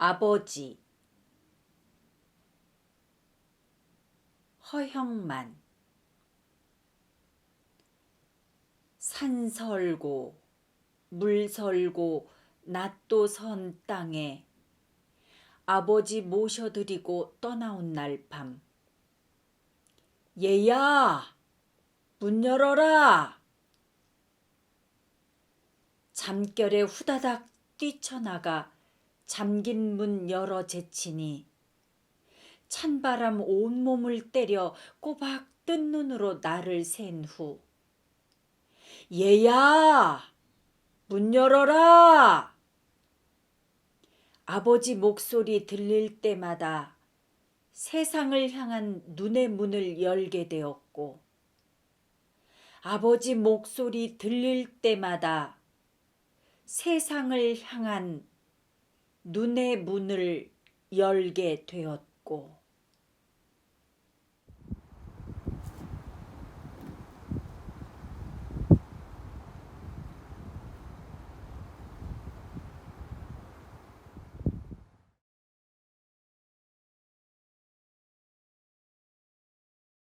아버지. 허형만. 산 설고 물 설고 낫도 선 땅에 아버지 모셔드리고 떠나온 날 밤. 얘야 문 열어라. 잠결에 후다닥 뛰쳐나가 잠긴 문 열어 제치니 찬바람 온몸을 때려 꼬박 뜬 눈으로 나를 센 후 얘야 문 열어라! 아버지 목소리 들릴 때마다 세상을 향한 눈의 문을 열게 되었고 아버지 목소리 들릴 때마다 세상을 향한 눈의 문을 열게 되었고